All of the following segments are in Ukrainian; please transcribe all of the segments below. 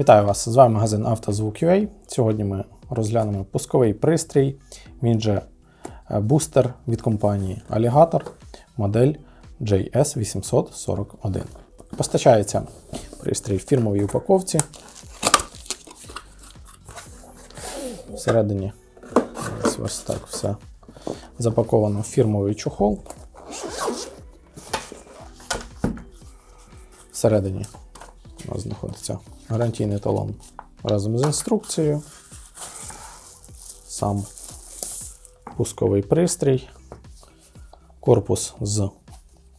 Вітаю вас! З вами магазин «Автозвук.UA». Сьогодні ми розглянемо пусковий пристрій, він же е, бустер від компанії Alligator, модель JS841. Постачається пристрій в фірмовій упаковці. Всередині ось, ось так все запаковано в фірмовий чохол. Всередині нас знаходиться гарантійний талон разом з інструкцією. Сам пусковий пристрій, корпус з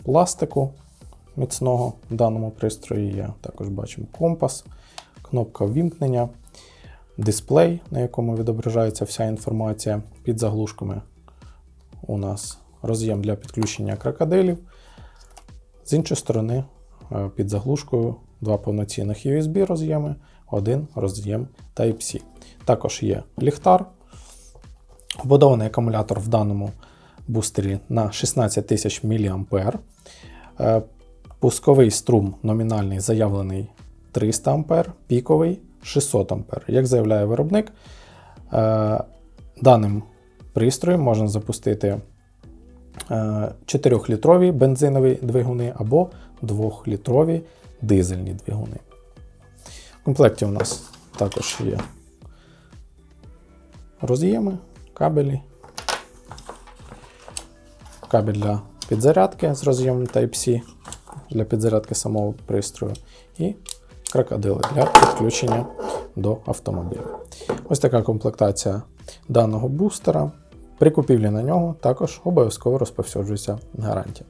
пластику міцного в даному пристрої є. Також бачимо компас, кнопка ввімкнення, дисплей, на якому відображається вся інформація. Під заглушками у нас роз'єм для підключення крокодилів. З іншої сторони, е, під заглушкою два повноцінних USB роз'єми, один роз'єм Type-C. Також є ліхтар. Вбудований акумулятор в даному бустері на 16 тисяч мА. Е, Пусковий струм номінальний заявлений 300 А, піковий 600 А. Як заявляє виробник, е, даним пристроєм можна запустити 4-літрові бензинові двигуни або 2-літрові дизельні двигуни. В комплекті у нас також є роз'єми, кабелі, кабель для підзарядки з роз'ємом Type-C для підзарядки самого пристрою і крокодили для підключення до автомобіля. Ось така комплектація даного бустера. При купівлі на нього також обов'язково розповсюджується гарантія.